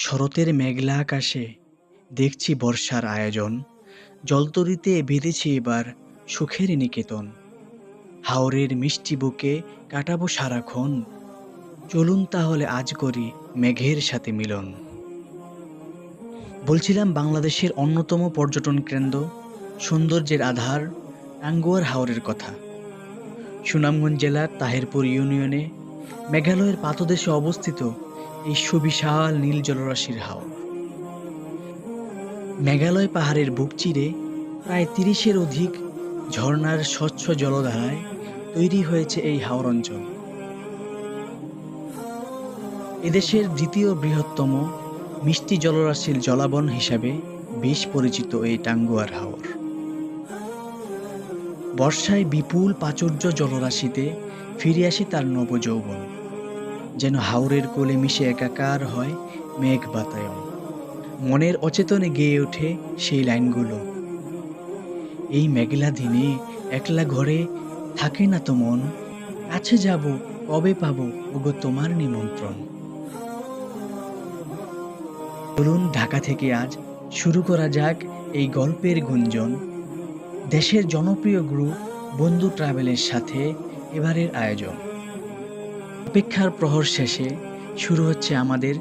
শরতের মেঘলা আকাশে দেখছি বর্ষার আয়োজন। জলতরিতে বেঁধেছি এবার সুখের নিকেতন। হাওরের মিষ্টি বুকে কাটাবো সারাক্ষণ। চলুন তাহলে আজ করি মেঘের সাথে মিলন। বলছিলাম বাংলাদেশের অন্যতম পর্যটন কেন্দ্র, সৌন্দর্যের আধার টাঙ্গুয়ার হাওরের কথা। সুনামগঞ্জ জেলার তাহেরপুর ইউনিয়নে মেঘালয়ের পাতদেশে অবস্থিত এই সুবিশাল নীল জলরাশির হাওর। মেঘালয় পাহাড়ের বুক চিরে প্রায় তিরিশের অধিক ঝর্ণার স্বচ্ছ জলধারায় তৈরি হয়েছে এই হাওর অঞ্চল। এদেশের দ্বিতীয় বৃহত্তম মিষ্টি জলরাশির জলাবন হিসাবে বেশ পরিচিত এই টাঙ্গুয়ার হাওর। বর্ষায় বিপুল প্রাচুর্য জলরাশিতে ফিরে আসে তার নবযৌবন। যেন হাওরের কোলে মিশে একাকার হয় মেঘ বাতায়ন। মনের অচেতনে গেয়ে ওঠে সেই লাইনগুলো। এই মেঘলা দিনে একলা ঘরে থাকে না তো মন। কাছে যাব, কবে পাবো ওগো তোমার নিমন্ত্রণ। চলুন ঢাকা থেকে আজ শুরু করা যাক এই গল্পের গুঞ্জন। দেশের জনপ্রিয় গ্রুপ বন্ধু ট্রাভেলের সাথে এবারের আয়োজন। অপেক্ষার প্রহর শেষে শুরু হচ্ছে আমাদের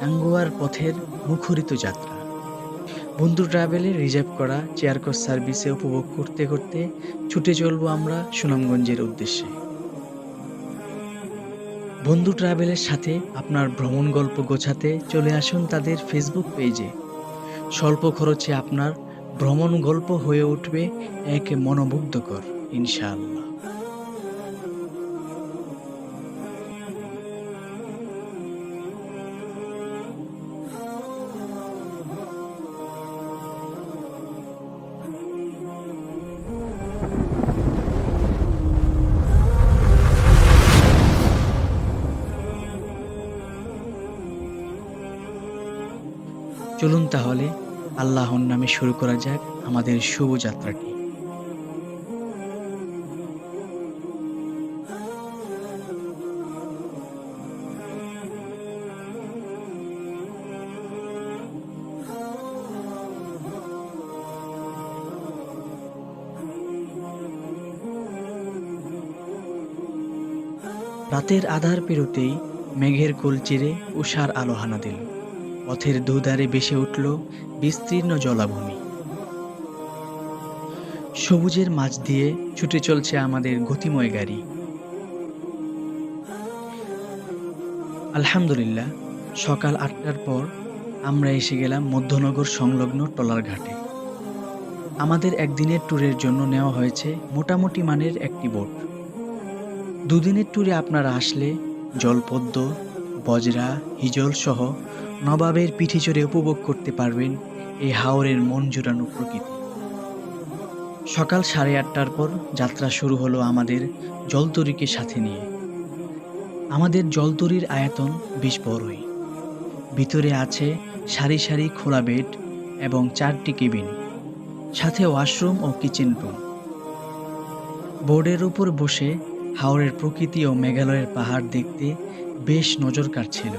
টাঙ্গুয়ার পথের মুখরিত যাত্রা। বন্ধু ট্রাভেলে রিজার্ভ করা চেয়ারকোচ সার্ভিসে উপভোগ করতে করতে ছুটে চলবো আমরা সুনামগঞ্জের উদ্দেশ্যে। বন্ধু ট্রাভেলের সাথে আপনার ভ্রমণ গল্প গোছাতে চলে আসুন তাদের ফেসবুক পেজে স্বল্প খরচে আপনার ভ্রমণ গল্প হয়ে উঠবে এক মনোমুগ্ধকর, ইনশাআল্লাহ। আল্লাহর নামে শুরু করা যাক আমাদের শুভ যাত্রাটি। রাতের আধার পেরোতেই মেঘের কোল চিরে উষার আলো হানা দিল। পথের দুধারে বেসে উঠল বিস্তীর্ণ জলাভূমি। সবুজের মাঝ দিয়ে ছুটে চলছে আমাদের গতিময় গাড়ি। আলহামদুলিল্লাহ, সকাল আটটার পর আমরা এসে গেলাম মধ্যনগর সংলগ্ন টলার ঘাটে। আমাদের একদিনের ট্যুরের জন্য নেওয়া হয়েছে মোটামুটি মানের একটি বোট। দুদিনের ট্যুরে আপনারা আসলে জলপদ্ম, বজরা হিজল সহ নবাবের পিঠে চড়ে উপভোগ করতে পারবেন এই হাওরের মন জুড়ানো প্রকৃতি। সকাল সাড়ে আটটার পর যাত্রা শুরু হলো আমাদের জলতরিকে সাথে নিয়ে। আমাদের জলতরির আয়তন বেশ বড়ই ভিতরে আছে সারি সারি খোলা বেড এবং চারটি কেবিন, সাথে ওয়াশরুম ও কিচেন রুম। বোর্ডের উপর বসে হাওরের প্রকৃতি ও মেঘালয়ের পাহাড় দেখতে বেশ নজর কাটছিল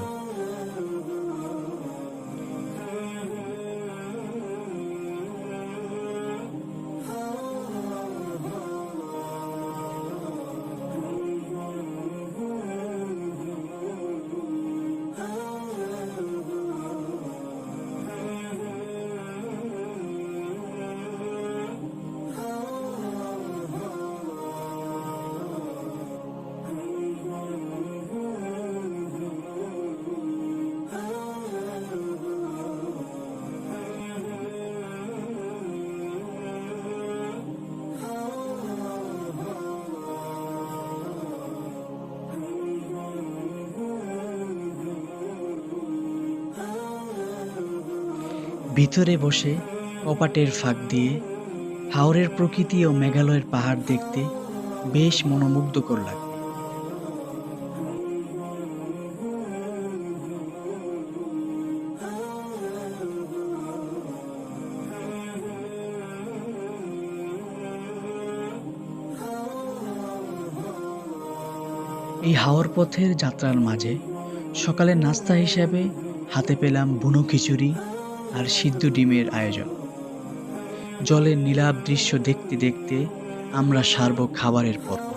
ভিতরে বসে কপাটের ফাঁক দিয়ে হাওরের প্রকৃতি ও মেঘালয়ের পাহাড় দেখতে বেশ মনোমুগ্ধকর লাগবে এই হাওর পথের যাত্রার মাঝে সকালের নাস্তা হিসাবে হাতে পেলাম বুনো খিচুড়ি আর সিদ্ধ ডিমের আয়োজন। জলের নীলাভ দৃশ্য দেখতে দেখতে আমরা সারব খাবারের পর্ব।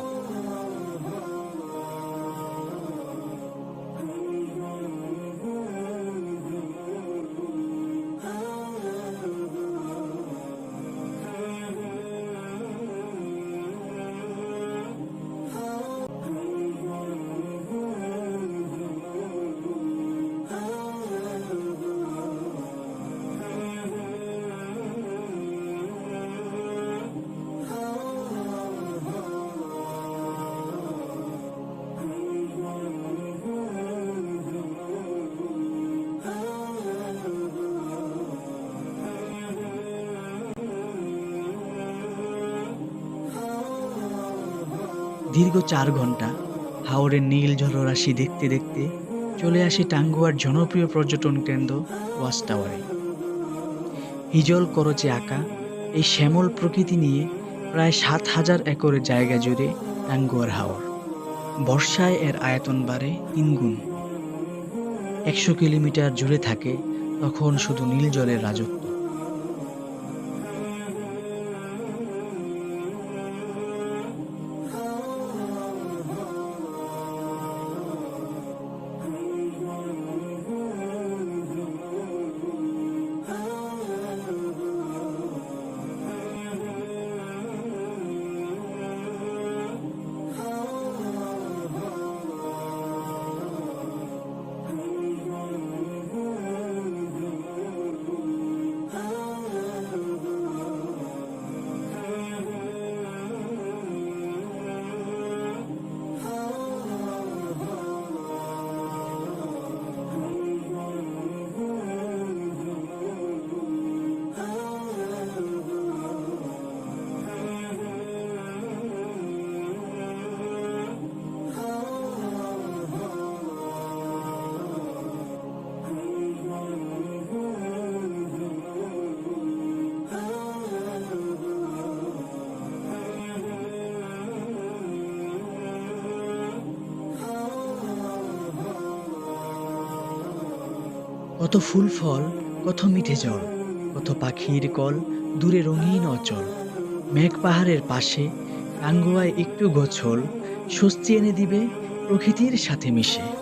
দীর্ঘ চার ঘণ্টা। হাওড়ের নীল জলরাশি দেখতে দেখতে চলে আসি টাঙ্গুয়ার জনপ্রিয় পর্যটন কেন্দ্র ওয়াচ টাওয়ারে। হিজল করচে আঁকা, এই শ্যামল প্রকৃতি নিয়ে প্রায় সাত হাজার একরের জায়গা জুড়ে টাঙ্গুয়ার হাওর। বর্ষায় এর আয়তন বাড়ে তিনগুণ। একশো কিলোমিটার জুড়ে থাকে, তখন শুধু নীল জলের রাজত্ব। কত ফুল ফল, কত মিঠে জল, কত পাখির কল, দূরে রঙিন অচল। মেঘ পাহাড়ের পাশে টাঙ্গুয়ায় একটু গোছল, স্বস্তি এনে দিবে প্রকৃতির সাথে মিশে।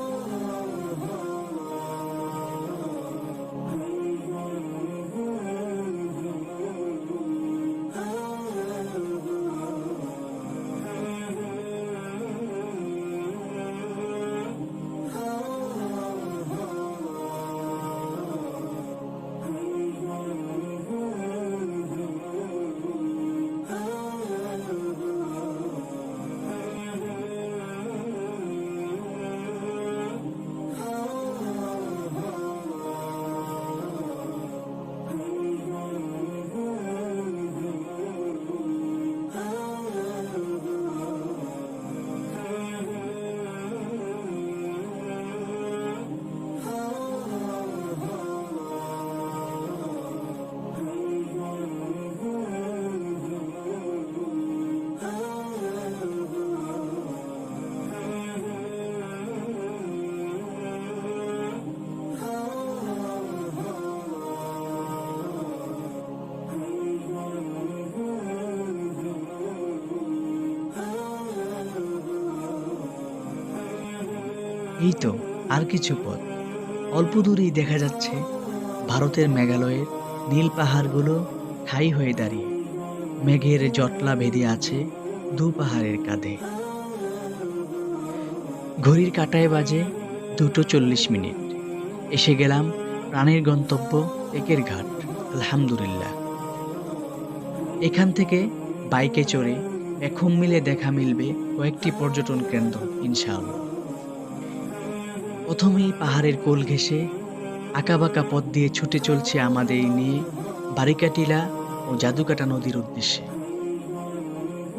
এই তো আর কিছু পথ। অল্প দূরেই দেখা যাচ্ছে ভারতের মেঘালয়ের নীল পাহাড়গুলো ঠাই হয়ে দাঁড়িয়ে। মেঘের জটলা বেঁধে আছে দু পাহাড়ের কাঁধে। ঘড়ির কাটায় বাজে দুটো চল্লিশ মিনিট। এসে গেলাম প্রাণের গন্তব্য একের ঘাট, আলহামদুলিল্লাহ। এখান থেকে বাইকে চড়ে এখন মিলে দেখা মিলবে কয়েকটি পর্যটন কেন্দ্র, ইনশাআল্লাহ। প্রথমেই পাহাড়ের কোল ঘেঁষে আঁকাবাঁকা পথ দিয়ে ছুটে চলছে আমাদের নিয়ে বারিকাটিলা ও জাদুকাটা নদীর উদ্দেশ্যে।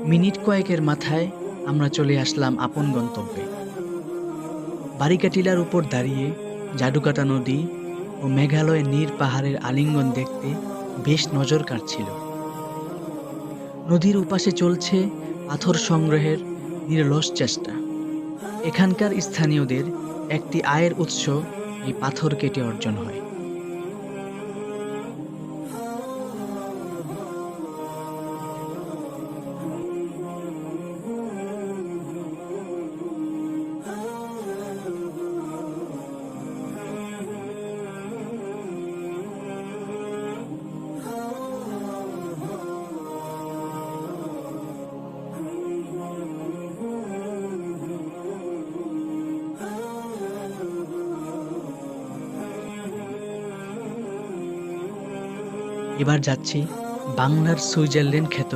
মিনিট কয়েকের মাথায় আমরা চলে আসলাম আপন গন্তব্যে। বারিকাটিলার উপর দাঁড়িয়ে জাদুকাটা নদী ও মেঘালয়ের নীর পাহাড়ের আলিঙ্গন দেখতে বেশ নজর কাটছিল নদীর উপাসে চলছে পাথর সংগ্রহের নিরলস চেষ্টা। এখানকার স্থানীয়দের একটি আয়ের উৎস এই পাথর কেটে অর্জন হয়। এবার যাচ্ছি বাংলার সুইজারল্যান্ড খ্যাত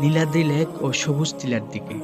নীলাদ্রি লেক ও সবুজ টিলার দিকে।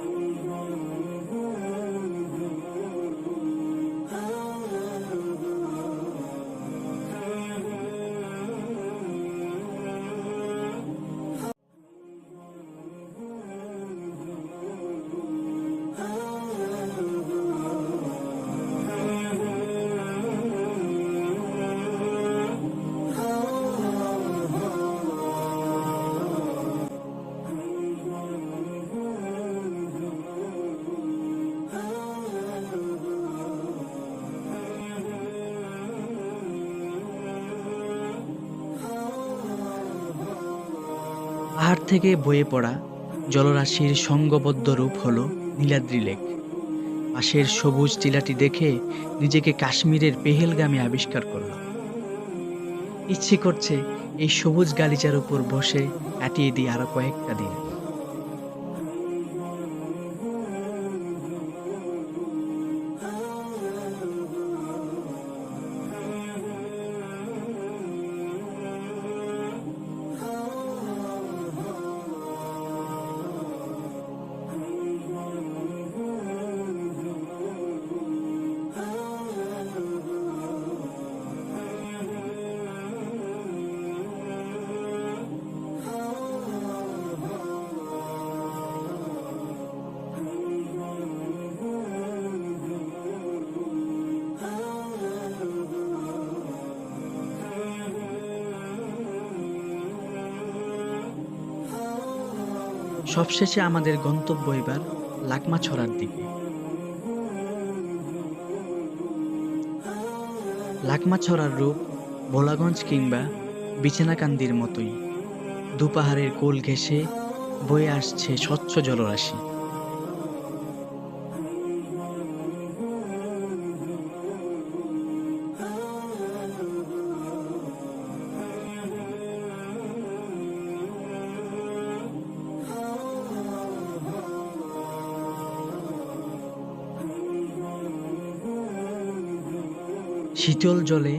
থেকে বয়ে পড়া জলরাশির সঙ্গবদ্ধ রূপ হল নীলাদ্রি লেক। পাশের সবুজ টিলাটি দেখে নিজেকে কাশ্মীরের পেহেলগামে আবিষ্কার করলাম। ইচ্ছে করছে এই সবুজ গালিচার উপর বসে কাটিয়ে দিই আরও কয়েকটা দিন। সবশেষে আমাদের গন্তব্য এবার লাকমা ছড়ার দিকে। লাকমা ছড়ার রূপ ভোলাগঞ্জ কিংবা বিছানাকান্দির মতোই। দুপাহাড়ের কোল ঘেঁষে বয়ে আসছে স্বচ্ছ জলরাশি। শীতল জলে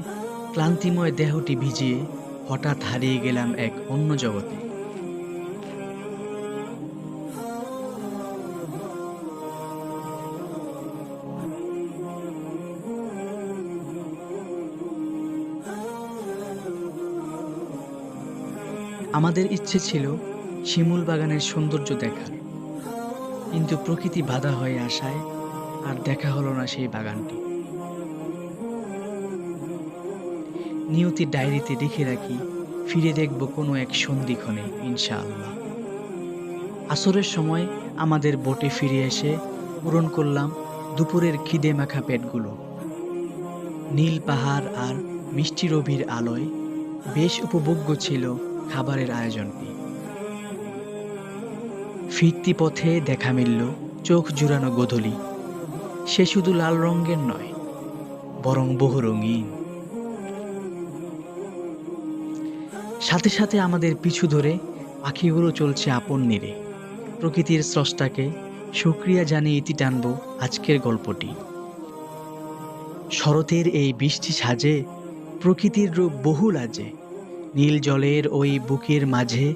ক্লান্তিময় দেহটি ভিজিয়ে হঠাৎ হারিয়ে গেলাম এক অন্য জগতে। আমাদের ইচ্ছে ছিল শিমুল বাগানের সৌন্দর্য দেখার, কিন্তু প্রকৃতি বাধা হয়ে আসায় আর দেখা হলো না সেই বাগানটি। নিয়তির ডায়েরিতে লিখে রাখি, ফিরে দেখব কোনো এক সন্ধিক্ষণে, ইনশাআল্লাহ। আসরের সময় আমাদের বোটে ফিরে এসে পূরণ করলাম দুপুরের খিদে মাখা পেটগুলো। নীল পাহাড় আর মিষ্টি রবির আলোয় বেশ উপভোগ্য ছিল খাবারের আয়োজনটি। ফিরতি পথে দেখা মিলল চোখ জুড়ানো গোধূলি। সে শুধু লাল রঙের নয়, বরং বহু রঙিন। সাথে সাথে আমাদের পিছু ধরে পাখিগুলো চলছে আপন নীরে প্রকৃতির স্রষ্টাকে সুক্রিয়া জানিয়ে ইতি টানব আজকের গল্পটি। শরতের এই বৃষ্টি সাজে, প্রকৃতির রূপ বহু লাজে নীল জলের ওই বুকের মাঝে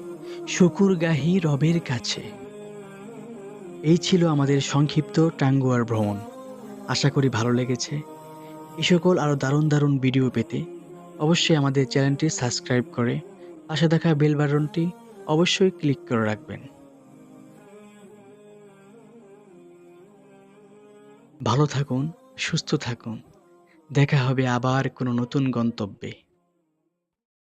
শুকুর গাহি রবের কাছে। এই ছিল আমাদের সংক্ষিপ্ত টাঙ্গুয়ার ভ্রমণ। আশা করি ভালো লেগেছে। এই সকল আরও দারুণ দারুণ ভিডিও পেতে অবশ্যই আমাদের চ্যানেলটি সাবস্ক্রাইব করে পাশে দেখা বেল বাটনটি অবশ্যই ক্লিক করে রাখবেন। ভালো থাকুন, সুস্থ থাকুন। দেখা হবে আবার কোনো নতুন গন্তব্যে।